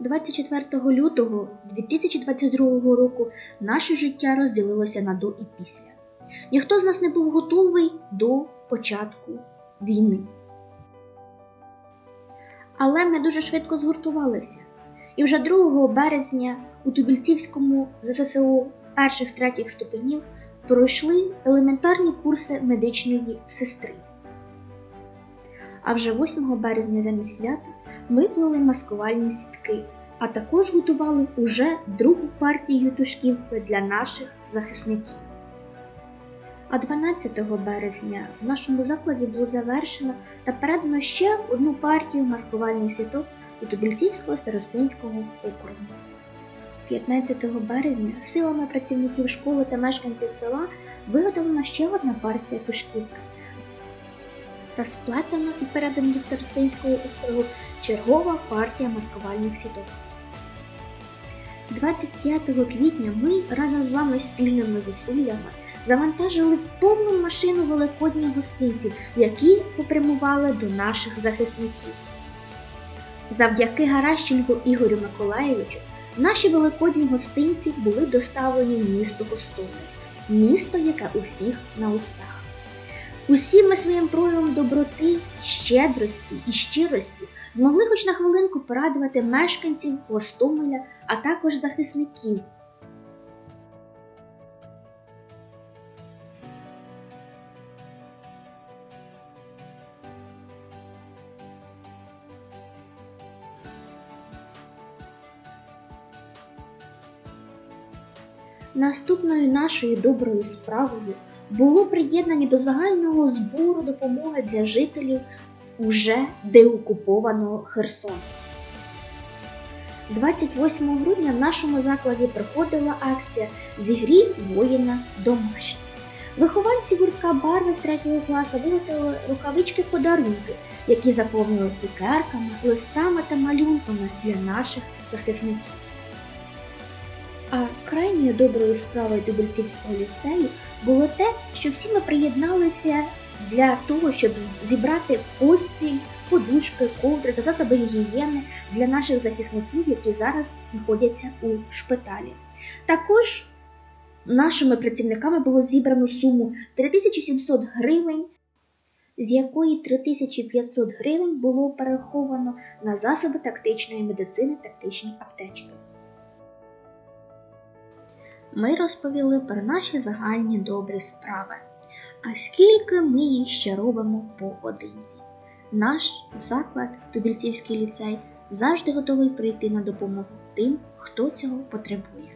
24 лютого 2022 року наше життя розділилося на до і після. Ніхто з нас не був готовий до початку війни. Але ми дуже швидко згуртувалися. І вже 2 березня у Тубільцівському ЗССО перших третіх ступенів пройшли елементарні курси медичної сестри. А вже 8 березня замість свята ми плели маскувальні сітки, а також готували уже другу партію тушківки для наших захисників. А 12 березня в нашому закладі було завершено та передано ще одну партію маскувальних сіток у Тубільцівського старостинського округу. 15 березня силами працівників школи та мешканців села виготовлена ще одна партія тушківки та сплетено і передано до старостинського округу чергова партія маскувальних сіток. 25 квітня ми разом з вами спільними зусиллями завантажили повну машину великодніх гостинців, які попрямували до наших захисників. Завдяки Гаращенку Ігорю Миколаєвичу наші великодні гостинці були доставлені в місто Гостомель, місто, яке у всіх на устах. Усі ми своїм проявом доброти, щедрості і щирості змогли хоч на хвилинку порадувати мешканців Гостомеля, а також захисників. Наступною нашою доброю справою було приєднання до загального збору допомоги для жителів уже деокупованого Херсону. 28 грудня в нашому закладі проходила акція Зігрій воїна домашній. Вихованці гуртка барви з 3 класу виготовили рукавички подарунки, які заповнили цукерками, листами та малюнками для наших захисників. А крайньою доброю справою Дубельцівського ліцею було те, що всі ми приєдналися для того, щоб зібрати постіль, подушки, ковдри та засоби гігієни для наших захисників, які зараз знаходяться у шпиталі. Також нашими працівниками було зібрано суму 3700 гривень, з якої 3500 гривень було перераховано на засоби тактичної медицини, тактичні аптечки. Ми розповіли про наші загальні добрі справи. А скільки ми їх ще робимо поодинці? Наш заклад, Тубільцівський ліцей, завжди готовий прийти на допомогу тим, хто цього потребує.